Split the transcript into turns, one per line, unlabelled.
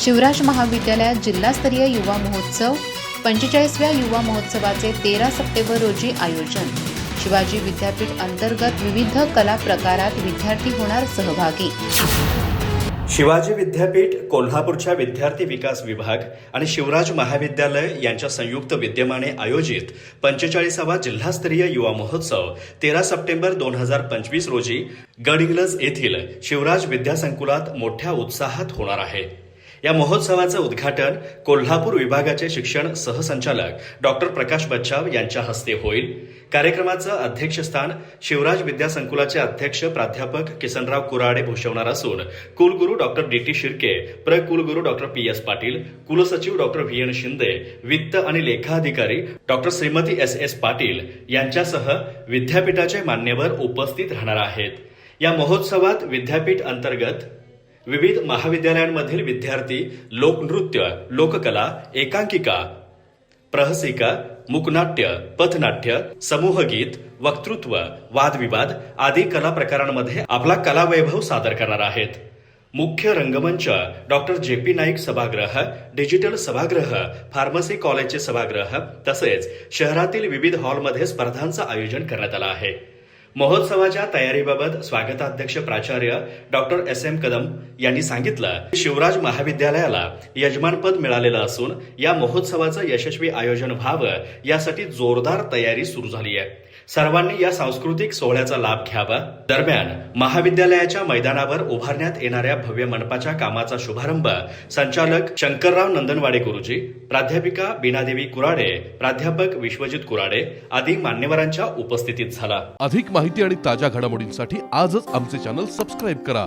शिवराज महाविद्यालयात जिल्हास्तरीय युवा महोत्सव पंचेचाळीसव्या युवा महोत्सवाचे तेरा सप्टेंबर रोजी आयोजन. शिवाजी विद्यापीठ अंतर्गत विविध कला प्रकारात विद्यार्थी होणार सहभागी.
शिवाजी विद्यापीठ कोल्हापूरच्या विद्यार्थी विकास विभाग आणि शिवराज महाविद्यालय यांच्या संयुक्त विद्यमाने आयोजित पंचेचाळीसावा जिल्हास्तरीय युवा महोत्सव तेरा सप्टेंबर दोन हजार पंचवीस रोजी गडहिंग्लज येथील शिवराज विद्यासंकुलात मोठ्या उत्साहात होणार आहे. या महोत्सवाचं उद्घाटन कोल्हापूर विभागाचे शिक्षण सहसंचालक डॉक्टर प्रकाश बच्चाव यांच्या हस्ते होईल. कार्यक्रमाचं अध्यक्षस्थान शिवराज विद्यासंकुलाचे अध्यक्ष प्राध्यापक किसनराव कुराडे भूषवणार असून कुलगुरू डॉक्टर डी टी शिर्के प्र कुलगुरू डॉक्टर पी एस पाटील कुलसचिव डॉक्टर व्ही एन शिंदे वित्त आणि लेखाधिकारी doctor Shrimati S S Patil यांच्यासह विद्यापीठाचे मान्यवर उपस्थित राहणार आहेत. या महोत्सवात विद्यापीठ अंतर्गत विविध महाविद्यालयांमधील विद्यार्थी लोकनृत्य लोककला एकांकिका प्रहसिका मुकनाट्य पथनाट्य समूहगीत वक्तृत्व वादविवाद आदी कला प्रकारांमध्ये आपला कलावैभव सादर करणार आहेत. मुख्य रंगमंच डॉक्टर जे पी नाईक सभागृह डिजिटल सभागृह फार्मसी कॉलेजचे सभागृह तसेच शहरातील विविध हॉलमध्ये स्पर्धांचं आयोजन करण्यात आलं आहे. महोत्सवाच्या तयारीबाबत स्वागताध्यक्ष प्राचार्य डॉक्टर एस एम कदम यांनी सांगितलं. की शिवराज महाविद्यालयाला यजमानपद मिळालेलं असून या महोत्सवाचं यशस्वी आयोजन व्हावं यासाठी जोरदार तयारी सुरू झाली आहे सर्वांनी या सांस्कृतिक सोहळ्याचा लाभ घ्यावा. दरम्यान महाविद्यालयाच्या मैदानावर उभारण्यात येणाऱ्या भव्य मंडपाच्या कामाचा शुभारंभ संचालक शंकरराव नंदनवाडे गुरुजी प्राध्यापिका बीनादेवी कुराडे प्राध्यापक विश्वजित कुराडे आदी मान्यवरांच्या उपस्थितीत झाला.
अधिक माहिती आणि ताज्या घडामोडींसाठी आजच आमचे चॅनल सबस्क्राईब करा.